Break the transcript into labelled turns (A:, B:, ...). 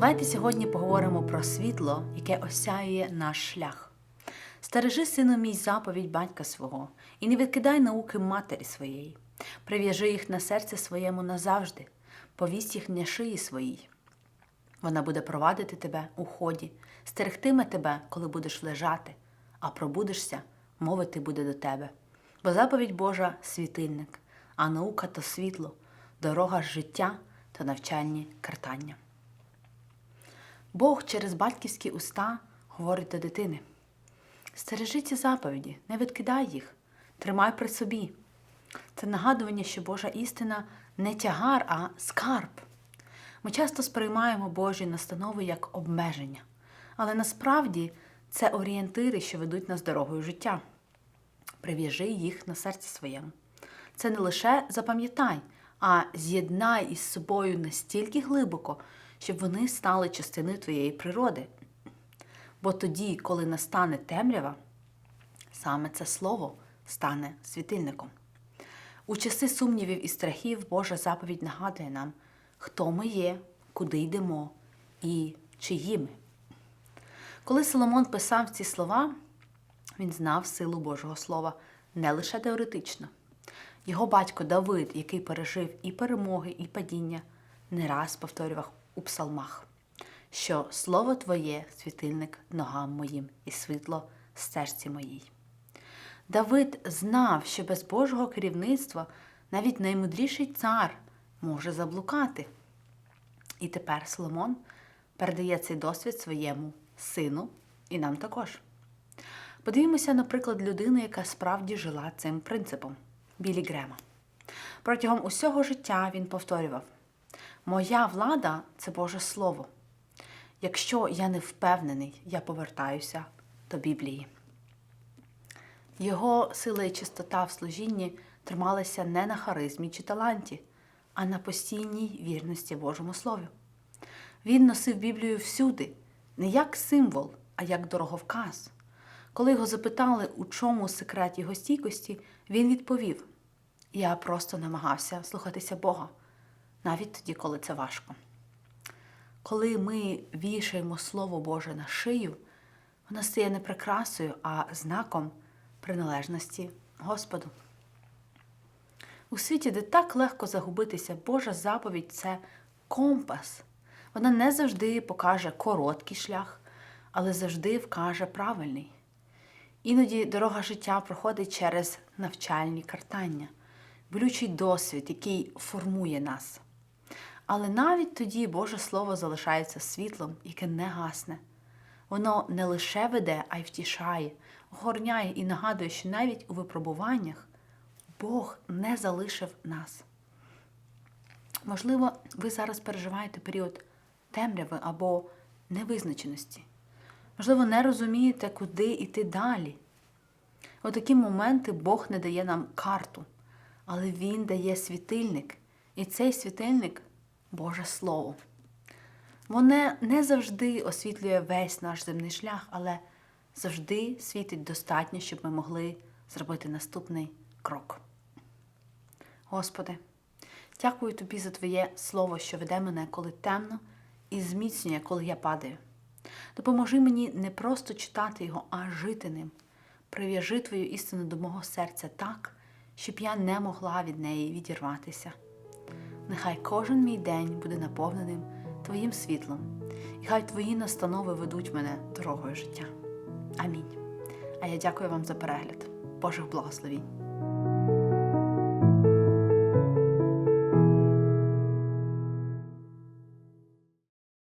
A: Давайте сьогодні поговоримо про світло, яке осяює наш шлях. Стережи, сину мій, заповідь батька свого, і не відкидай науки матері своєї. Прив'яжи їх на серце своєму назавжди, повість їх на шиї своїй. Вона буде провадити тебе у ході, стерегтиме тебе, коли будеш лежати, а пробудешся, мовити буде до тебе. Бо заповідь Божа світильник, а наука то світло, дорога життя та навчальні картання. Бог через батьківські уста говорить до дитини: Стережи ці заповіді, не відкидай їх, тримай при собі. Це нагадування, що Божа істина не тягар, а скарб. Ми часто сприймаємо Божі настанови як обмеження, але насправді це орієнтири, що ведуть нас дорогою життя. Прив'яжи їх на серці своєму. Це не лише запам'ятай, а з'єднай із собою настільки глибоко, щоб вони стали частиною твоєї природи. Бо тоді, коли настане темрява, саме це слово стане світильником. У часи сумнівів і страхів Божа заповідь нагадує нам, хто ми є, куди йдемо і чиї ми. Коли Соломон писав ці слова, він знав силу Божого Слова не лише теоретично. Його батько Давид, який пережив і перемоги, і падіння, не раз повторював у псалмах, що слово Твоє світильник ногам моїм і світло стежці моїй. Давид знав, що без Божого керівництва навіть наймудріший цар може заблукати. І тепер Соломон передає цей досвід своєму сину і нам також. Подивімося, наприклад, людину, яка справді жила цим принципом Білі Грема. Протягом усього життя він повторював: Моя влада це Боже Слово. Якщо я не впевнений, я повертаюся до Біблії. Його сила і чистота в служінні трималися не на харизмі чи таланті, а на постійній вірності Божому Слову. Він носив Біблію всюди, не як символ, а як дороговказ. Коли його запитали, у чому секрет його стійкості, він відповів: Я просто намагався слухатися Бога, навіть тоді, коли це важко. Коли ми вішаємо Слово Боже на шию, воно стає не прикрасою, а знаком приналежності Господу. У світі, де так легко загубитися, Божа заповідь це компас. Вона не завжди покаже короткий шлях, але завжди вкаже правильний. Іноді дорога життя проходить через навчальні картання, болючий досвід, який формує нас. Але навіть тоді Боже Слово залишається світлом, яке не гасне. Воно не лише веде, а й втішає, охороняє і нагадує, що навіть у випробуваннях Бог не залишив нас. Можливо, ви зараз переживаєте період темряви або невизначеності. Можливо, не розумієте, куди йти далі. У такі моменти Бог не дає нам карту, але Він дає світильник. І цей світильник Боже Слово. Воно не завжди освітлює весь наш земний шлях, але завжди світить достатньо, щоб ми могли зробити наступний крок. Господи, дякую Тобі за Твоє Слово, що веде мене, коли темно, і зміцнює, коли я падаю. Допоможи мені не просто читати його, а жити ним. Прив'яжи Твою істину до мого серця так, щоб я не могла від неї відірватися. Нехай кожен мій день буде наповненим Твоїм світлом, і хай Твої настанови ведуть мене дорогою життя. Амінь. А я дякую вам за перегляд. Божих благословінь.